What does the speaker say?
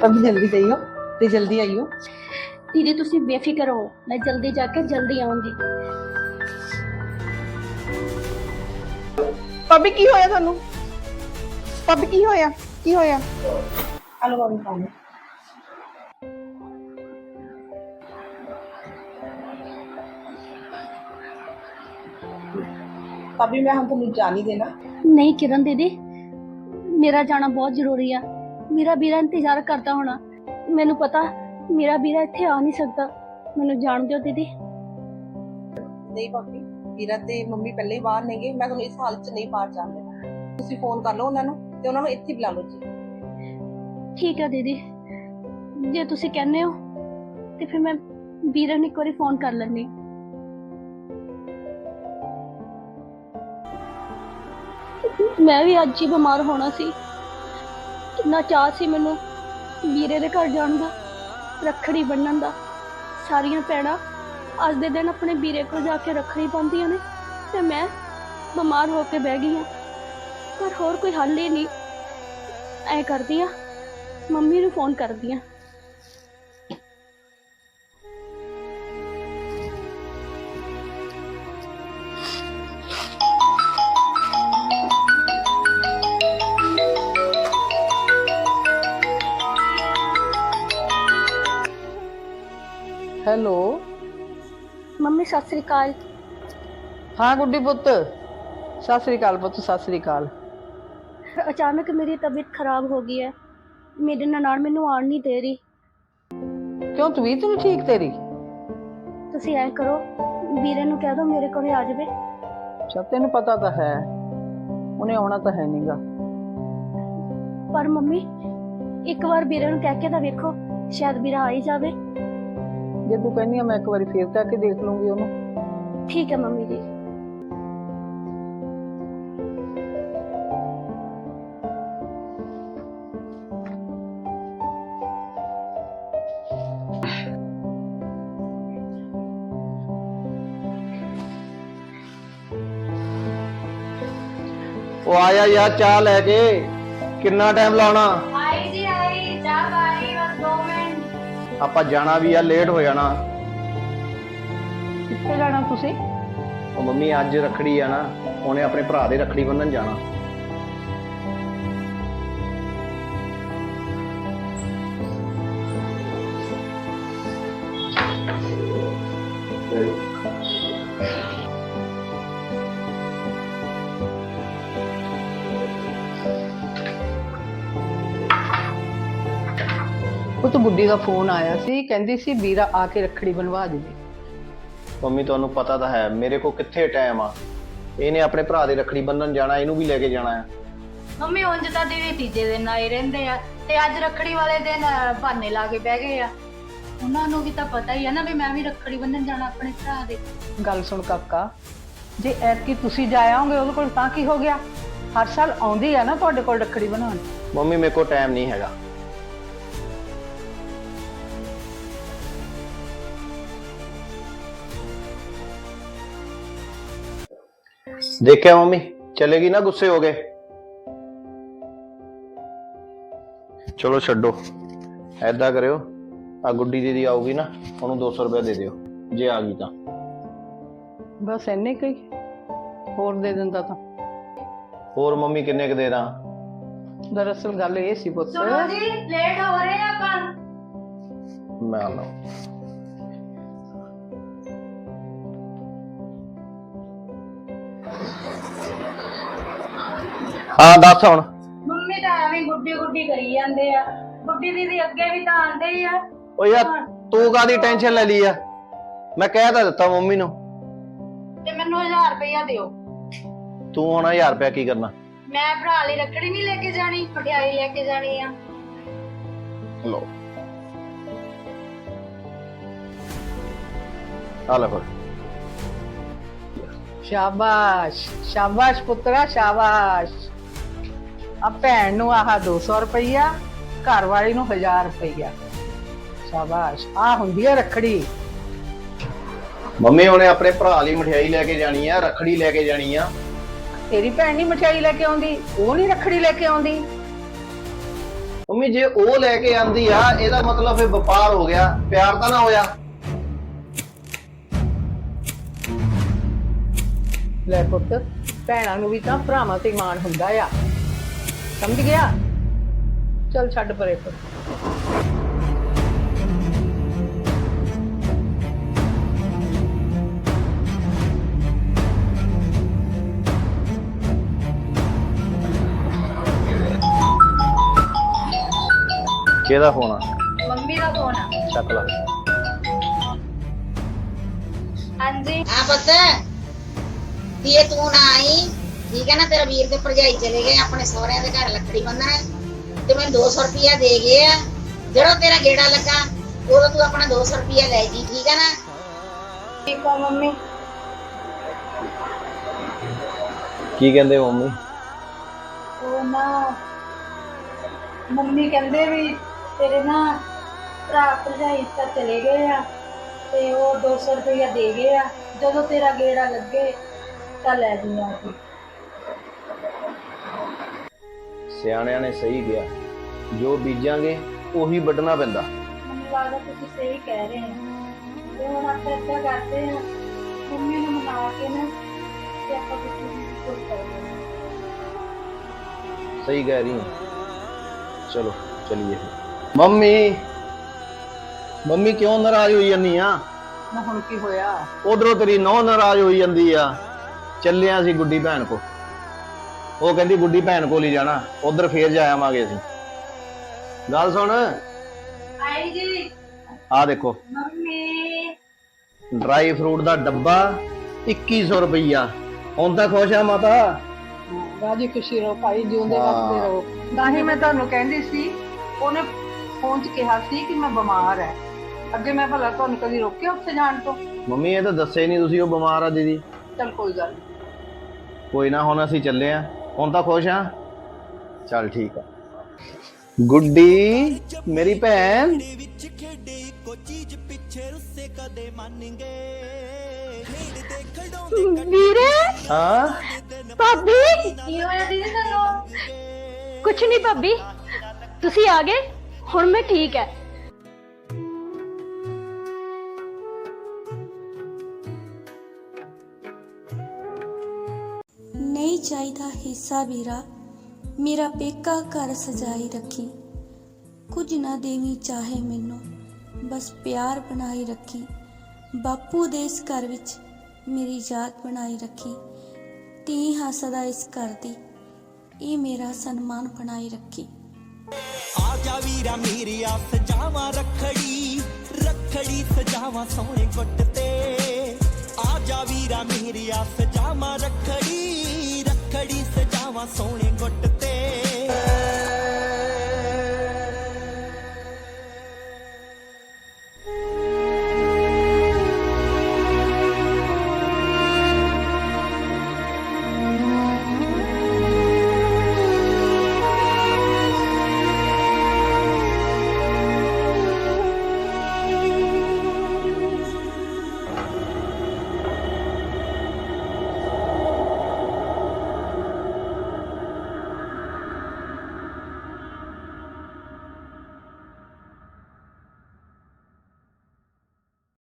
ਭਾਬੀ ਜਲਦੀ ਜਾਈਓ ਤੇ ਜਲਦੀ ਆਈਓ। ਦੀਦੀ ਤੁਸੀਂ ਬੇਫਿਕਰ ਹੋ ਮੈਂ ਜਲਦੀ ਜਾ ਕੇ ਜਲਦੀ ਆਉਂਗੀ। ਭਾਬੀ ਕੀ ਹੋਇਆ ਤੁਹਾਨੂੰ? ਭਾਬੀ ਕੀ ਹੋਇਆ? ਕੀ ਹੋਇਆ? ਹਲੋ ਭਾਬੀ ਪਾਣੀ ਭਾਬੀ ਮੈਂ ਹੁਣ ਤੁਹਾਨੂੰ ਜਾਣ ਨਹੀਂ ਦੇਣਾ। ਨਹੀਂ ਕਿਰਨ ਦੀਦੀ ਮੇਰਾ ਜਾਣਾ ਬਹੁਤ ਜ਼ਰੂਰੀ ਆ। ਮੇਰਾ ਵੀਰਾ ਇੰਤਜ਼ਾਰ ਕਰਦਾ ਹੋਣਾ। ਮੈਨੂੰ ਪਤਾ ਮੇਰਾ ਵੀਰਾ ਇੱਥੇ ਆ ਨਹੀਂ ਸਕਦਾ। ਮੈਨੂੰ ਜਾਣ ਦਿਓ ਦੀਦੀ। ਨਹੀਂ ਭਾਬੀ ਵੀਰਾ ਤੇ ਮੰਮੀ ਪਹਿਲੇ ਹੀ ਬਾਹਰ ਨੇਗੇ। ਮੈਂ ਤੁਹਾਨੂੰ ਇਸ ਹਾਲਤ 'ਚ ਨਹੀਂ ਬਾਹਰ ਜਾਣ ਦੇਣਾ। ਤੁਸੀਂ ਫੋਨ ਕਰ ਲਓ ਉਹਨਾਂ ਨੂੰ ਤੇ ਉਹਨਾਂ ਨੂੰ ਇੱਥੇ ਹੀ ਬੁਲਾ ਲਓ ਜੀ। ਠੀਕ ਹੈ ਦੀਦੀ। ਜੇ ਤੁਸੀਂ ਕਹਿੰਦੇ ਹੋ ਤੇ ਫਿਰ ਮੈਂ ਵੀਰੇ ਨੂੰ ਇੱਕ ਵਾਰੀ ਫੋਨ ਕਰ ਲੈਂਦੀ। ਮੈਂ ਵੀ ਅੱਜ ਹੀ ਬਿਮਾਰ ਹੋਣਾ ਸੀ। ਕਿੰਨਾ ਚਾਹ ਸੀ ਮੈਨੂੰ ਵੀਰੇ ਦੇ ਘਰ ਜਾਣ ਦਾ, ਰੱਖੜੀ ਬੰਨਣ ਦਾ। ਸਾਰੀਆਂ ਭੈਣਾਂ ਅੱਜ ਦੇ ਦਿਨ ਆਪਣੇ ਵੀਰੇ ਕੋਲ ਜਾ ਕੇ ਰੱਖੜੀ ਪਾਉਂਦੀਆਂ ਨੇ ਤੇ ਮੈਂ ਬਿਮਾਰ ਹੋ ਕੇ ਬਹਿ ਗਈ ਹਾਂ। ਪਰ ਹੋਰ ਕੋਈ ਹੱਲ ਹੀ ਨਹੀਂ। ਐ ਕਰਦੀ ਆ ਮੰਮੀ ਨੂੰ ਫੋਨ ਕਰਦੀ ਆ ਹੈਲੋ। ਮੰਮੀ ਸਤਿ ਸ੍ਰੀ ਅਕਾਲ। ਹਾਂ ਗੁੱਡੀ ਪੁੱਤ। ਸਤਿ ਸ੍ਰੀ ਅਕਾਲ ਪੁੱਤ ਸਤਿ ਸ੍ਰੀ ਅਕਾਲ। ਅਚਾਨਕ ਮੇਰੀ ਤਬੀਅਤ ਖਰਾਬ ਹੋ ਗਈ ਹੈ। ਮੇਰੇ ਨਨਾਣ ਮੈਨੂੰ ਆਉਣ ਨਹੀਂ ਦੇ ਰਹੀ। ਕਿਉਂ ਤਬੀਅਤ ਨਹੀਂ ਠੀਕ ਤੇਰੀ? ਤੁਸੀਂ ਐ ਕਰੋ ਵੀਰੇ ਨੂੰ ਕਹਿ ਦਿਓ ਮੇਰੇ ਕੋਲੇ ਆ ਜਾਵੇ। ਸਭ ਤੈਨੂੰ ਪਤਾ ਤਾਂ ਹੈ। ਉਹਨੇ ਆਉਣਾ ਤਾਂ ਹੈ ਨਹੀਂਗਾ ਪਰ ਮੰਮੀ ਇੱਕ ਵਾਰ ਵੀਰੇ ਨੂੰ ਕਹਿ ਕੇ ਤਾਂ ਵੇਖੋ ਸ਼ਾਇਦ ਵੀਰਾ ਆ ਹੀ ਜਾਵੇ। ਜੇ ਤੂੰ ਕਹਿੰਦੀ ਆ ਮੈਂ ਇੱਕ ਵਾਰੀ ਫੇਰ ਜਾ ਕੇ ਦੇਖ ਲੂੰਗੀ ਉਹਨੂੰ। ਠੀਕ ਹੈ ਮੰਮੀ ਜੀ। ਉਹ ਆਇਆ ਯਾਰ ਚਾਹ ਲੈ ਕੇ। ਕਿੰਨਾ ਟਾਈਮ ਲਾਉਣਾ? ਆਪਾਂ ਜਾਣਾ ਵੀ ਆ ਲੇਟ ਹੋ ਜਾਣਾ। ਕਿੱਥੇ ਜਾਣਾ ਤੁਸੀਂ? ਉਹ ਮੰਮੀ ਅੱਜ ਰੱਖੜੀ ਆ ਨਾ ਉਹਨੇ ਆਪਣੇ ਭਰਾ ਦੇ ਰੱਖੜੀ ਬੰਨਣ ਜਾਣਾ। ਉਹ ਤਾਂ ਗੁੱਡੀ ਦਾ ਫੋਨ ਆਇਆ ਸੀ ਕਹਿੰਦੀ ਸੀ ਵੀਰਾ ਆ ਕੇ ਰੱਖੜੀ ਬਣਵਾ ਦੇਵੇ। ਮੰਮੀ ਤੁਹਾਨੂੰ ਪਤਾ ਤਾਂ ਹੈ ਮੇਰੇ ਕੋਲ ਕਿੱਥੇ ਟਾਈਮ ਆ? ਇਹਨੇ ਆਪਣੇ ਭਰਾ ਦੇ ਰੱਖੜੀ ਬੰਨਣ ਜਾਣਾ ਇਹਨੂੰ ਵੀ ਲੈ ਕੇ ਜਾਣਾ ਆ ਮੰਮੀ ਉਂਝ ਤਾਂ ਦੀਦੀ ਤੀਜੇ ਦਿਨ ਆਏ ਰਹਿੰਦੇ ਆ ਤੇ ਅੱਜ ਰੱਖੜੀ ਵਾਲੇ ਦਿਨ ਬਹਾਨੇ ਲਾ ਕੇ ਬਹਿ ਗਏ ਆ। ਉਹਨਾਂ ਨੂੰ ਵੀ ਤਾਂ ਪਤਾ ਹੀ ਆ ਨਾ ਵੀ ਮੈਂ ਵੀ ਰੱਖੜੀ ਬੰਨਣ ਜਾਣਾ ਆਪਣੇ ਭਰਾ ਦੇ। ਗੱਲ ਸੁਣ ਕਾਕਾ ਜੇ ਐਤਕੀ ਤੁਸੀਂ ਜਾ ਆਓਗੇ ਉਹਦੇ ਕੋਲ ਤਾਂ ਕੀ ਹੋ ਗਿਆ? ਹਰ ਸਾਲ ਆਉਂਦੀ ਆ ਨਾ ਤੁਹਾਡੇ ਕੋਲ ਰੱਖੜੀ ਬਣਾਉਣ। ਮੰਮੀ ਮੇਰੇ ਕੋਲ ਟਾਈਮ ਨਹੀਂ ਹੈਗਾ। ਦੇਖਿਆ ਮੰਮੀ ਚਲੇਗੀ ਨਾ ਗੁੱਸੇ ਹੋ ਗਏ ਚਲੋ ਛੱਡੋ ਐਦਾਂ ਕਰਿਓ ਆ ਗੁੱਡੀ ਦੀਦੀ ਆਊਗੀ ਨਾ ਉਹਨੂੰ 200 ਰੁਪਏ ਦੇ ਦਿਓ ਜੇ ਆ ਗਈ ਤਾਂ। ਬਸ ਇੰਨੇ ਕਈ ਹੋਰ ਦੇ ਦਿੰਦਾ ਤਾਂ। ਹੋਰ ਮੰਮੀ ਕਿੰਨੇ ਕ ਦੇ ਦਾਂ? ਦਰਅਸਲ ਗੱਲ ਇਹ ਸੀ ਪੁੱਤ। ਜੀ ਲੇਟ ਹੋ ਰਹੇ ਆ ਆਪਾਂ। ਮੈਂ ਆਉਣਾ। ਹਾਂ ਦੱਸ ਹੁਣ। ਮੰਮੀ ਤਾਂ ਐਵੇਂ ਗੁੱਡੀ ਗੁੱਡੀ ਕਰੀ ਜਾਂਦੇ ਆ। ਗੁੱਡੀ ਦੀਦੀ ਅੱਗੇ ਵੀ ਤਾਂ ਆਂਦੇ ਹੀ ਆ। ਓ ਯਾਰ ਤੂੰ ਕਾਦੀ ਟੈਨਸ਼ਨ ਲੈ ਲਈ ਆ? ਮੈਂ ਕਹਿ ਤਾਂ ਦਿੱਤਾ ਮੰਮੀ ਨੂੰ। ਤੇ ਮੈਨੂੰ 1000 ਰੁਪਇਆ ਦਿਓ। ਤੂੰ ਹੁਣ 1000 ਰੁਪਇਆ ਕੀ ਕਰਨਾ? ਮੈਂ ਭਰਾ ਲਈ ਰੱਖੜੀ ਨਹੀਂ ਲੈ ਕੇ ਜਾਣੀ ਪਟਿਆਲੇ ਲੈ ਕੇ ਜਾਣੀ ਆ। ਲੋ ਆ ਲੈ ਫਿਰ ਸ਼ਾਬਾਸ਼ ਸ਼ਾਬਾਸ਼ ਪੁੱਤਰਾ ਸ਼ਾਬਾਸ਼। ਆ ਭੈਣ ਨੂੰ ਆਹ 200 ਰੁਪਈਆ ਘਰ ਵਾਲੀ ਨੂੰ 1000 ਰੁਪਈਆ। ਸ਼ਾਬਾਸ਼ ਆ ਹੁੰਦੀ ਹੈ ਰੱਖੜੀ। ਮੰਮੀ ਉਹਨੇ ਆਪਣੇ ਭਰਾ ਲਈ ਮਠਿਆਈ ਲੈ ਕੇ ਜਾਣੀ ਆ ਰੱਖੜੀ ਲੈ ਕੇ ਜਾਣੀ ਆ। ਤੇਰੀ ਭੈਣ ਨਹੀਂ ਮਠਿਆਈ ਲੈ ਕੇ ਆਉਂਦੀ ਉਹ ਨਹੀਂ ਰੱਖੜੀ ਲੈ ਕੇ ਆਉਂਦੀ। ਮੰਮੀ ਜੇ ਉਹ ਲੈ ਕੇ ਆਂਦੀ ਆ ਇਹਦਾ ਮਤਲਬ ਫਿਰ ਵਪਾਰ ਹੋ ਗਿਆ ਪਿਆਰ ਤਾਂ ਨਾ ਹੋਇਆ। ਲੈ ਪੁੱਤ ਭੈਣਾਂ ਨੂੰ ਵੀ ਤਾਂ ਭਰਾਵਾਂ ਤੇ ਮਾਣ ਹੁੰਦਾ ਆ। ਸਮਝ ਗਿਆ ਚੱਲ ਛੱਡ ਪਰੇ ਪੁੱਤ ਕਿਹਦਾ ਫੋਨ ਆ ਮੰਮੀ ਦਾ ਫੋਨ ਆ ਚੱਕ ਲਾ ਹਾਂਜੀ ਹਾਂ ਪੁੱਤ ਧੀਏ ਤੂੰ ਨਾ ਆਈ ਠੀਕ ਹੈ ਨਾ ਤੇਰਾ ਵੀਰ ਤੇ ਭਰਜਾਈ ਚਲੇ ਗਏ ਆਪਣੇ ਸਹੁਰਿਆਂ ਦੇ ਘਰ ਲੱਕੜੀ ਬੰਨਣ। ਤੇ ਮੈਨੂੰ 200 ਰੁਪਿਆ ਦੇ ਗਏ ਆ। ਜਦੋਂ ਤੇਰਾ ਗੇੜਾ ਲੱਗਾ ਉਦੋਂ ਤੂੰ ਆਪਣਾ 200 ਰੁਪਿਆ ਲੈ ਜੀ ਠੀਕ ਹੈ ਨਾ? ਠੀਕ ਆ ਮੰਮੀ। ਕੀ ਕਹਿੰਦੇ ਮੰਮੀ? ਉਹ ਨਾ ਮੰਮੀ ਕਹਿੰਦੇ ਵੀ ਤੇਰੇ ਨਾ ਭਰਾ ਭਰਜਾਈ ਤਾਂ ਚਲੇ ਗਏ ਆ ਤੇ ਉਹ 200 ਰੁਪਇਆ ਦੇ ਗਏ ਆ। ਜਦੋਂ ਤੇਰਾ ਗੇੜਾ ਲੱਗੇ ਤਾਂ ਲੈ ਜੀ ਆ ਕੇ ਸਿਆਣਿਆਂ ਨੇ ਸਹੀ ਕਿਹਾ। ਜੋ ਬੀਜਾਂਗੇ ਉਹੀ ਵੱਢਣਾ ਪੈਂਦਾ। ਮੈਨੂੰ ਲੱਗਦਾ ਤੁਸੀਂ ਸਹੀ ਕਹਿ ਰਹੇ ਹੋ। ਤੇ ਹੁਣ ਆਪਾਂ ਏਦਾਂ ਕਰਦੇ ਆ ਮੰਮੀ ਨੂੰ ਮਨਾ ਕੇ ਨਾ ਤੇ ਆਪਾਂ ਕੁਝ ਕੁਝ ਕਰਦੇ ਹਾਂ ਸਹੀ ਕਹਿ ਰਹੀ ਹੈ। ਚਲੋ ਚਲਿਏ ਮੰਮੀ ਮੰਮੀ ਕਿਉਂ ਨਾਰਾਜ਼ ਹੋਈ ਜਾਂਦੀ ਆ? ਨਾ ਹੁਣ ਕੀ ਹੋਇਆ? ਉਧਰੋਂ ਤੇਰੀ ਨੌ ਨਾਰਾਜ਼ ਹੋਈ ਜਾਂਦੀ ਆ। ਚੱਲਿਆ ਸੀ ਗੁੱਡੀ ਭੈਣ ਕੋ ਉਹ ਕਹਿੰਦੀ ਗੁੱਡੀ ਭੈਣ ਕੋਲ ਹੀ ਜਾਣਾ ਉਧਰ ਫੇਰ ਜਾ ਆਵਾਂਗੇ ਅਸੀਂ। ਗੱਲ ਸੁਣ। ਆਈ ਜੀ। ਆ ਦੇਖੋ। ਮੰਮੀ। ਡਰਾਈ ਫਰੂਟ ਦਾ ਡੱਬਾ 2100 ਰੁਪਈਆ। ਹੁਣ ਤਾਂ ਖੁਸ਼ ਆ ਮਾਤਾ। ਰਾਜੀ ਖੁਸ਼ੀ ਰਹੋ ਭਾਈ ਜਿਉਂਦੇ ਹਾਂ। ਵਸਦੇ ਰਹੋ। ਤਾਂ ਹੀ ਮੈਂ ਤੁਹਾਨੂੰ ਕਹਿੰਦੀ ਸੀ ਉਹਨੇ ਫੋਨ 'ਚ ਕਿਹਾ ਸੀ ਕਿ ਮੈਂ ਬਿਮਾਰ ਹੈ ਅੱਗੇ ਮੈਂ ਭਲਾ ਤੁਹਾਨੂੰ ਕਦੀ ਰੋਕਿਆ ਉੱਥੇ ਜਾਣ ਤੋਂ? ਮੰਮੀ ਇਹ ਤਾਂ ਦੱਸੇ ਨਹੀਂ ਤੁਸੀਂ ਉਹ ਬਿਮਾਰ ਆ ਦੀਦੀ। ਚੱਲ ਕੋਈ ਗੱਲ ਨੀ। ਕੋਈ ਨਾ ਹੁਣ ਅਸੀਂ ਚੱਲੇ ਆ। ਹੁਣ ਤਾਂ ਖੁਸ਼ ਆ ਚੱਲ ਠੀਕ ਆ। ਗੁੱਡੀ ਮੇਰੀ ਭੈਣ। ਵੀਰੇ ਹਾਂ? ਭਾਬੀ? ਕੀ ਹੋਇਆ ਦੀਦੀ ਤੁਹਾਨੂੰ ਕੁਛ ਨਹੀਂ ਭਾਬੀ ਤੁਸੀਂ ਆ ਗਏ ਹੁਣ ਮੈਂ ਠੀਕ ਹੈ ਨਹੀਂ ਚਾਹੀਦਾ ਹਿੱਸਾ ਵੀਰਾ, ਮੇਰਾ ਪੇਕਾ ਘਰ ਸਜਾਈ ਰੱਖੀ। ਕੁਝ ਨਾ ਦੇਵੀ ਚਾਹੇ ਮੈਨੂੰ, ਬਸ ਪਿਆਰ ਬਣਾਈ ਰੱਖੀ। ਬਾਪੂ ਦੇ ਇਸ ਘਰ ਵਿੱਚ ਮੇਰੀ ਯਾਦ ਬਣਾਈ ਰੱਖੀ। ਤੀ ਹਾਂ ਸਦਾ ਇਸ ਘਰ ਦੀ, ਇਹ ਮੇਰਾ ਸਨਮਾਨ ਬਣਾਈ ਰੱਖੀ। ਆ ਜਾ ਵੀਰਾ ਮੇਰੀਆ ਸਜਾਵਾਂ ਰੱਖੜੀ ਰੱਖੜੀ ਸਜਾਵਾਂ ਸੋਹਣੇ ਗੁੱਟ ਤੇ। ਜਾ ਵੀਰਾ ਮੇਰੀਆ ਸਜਾਵਾਂ ਰੱਖੜੀ ਰੱਖੜੀ ਸਜਾਵਾਂ ਸੋਹਣੇ ਗੁੱਟ ਤੇ।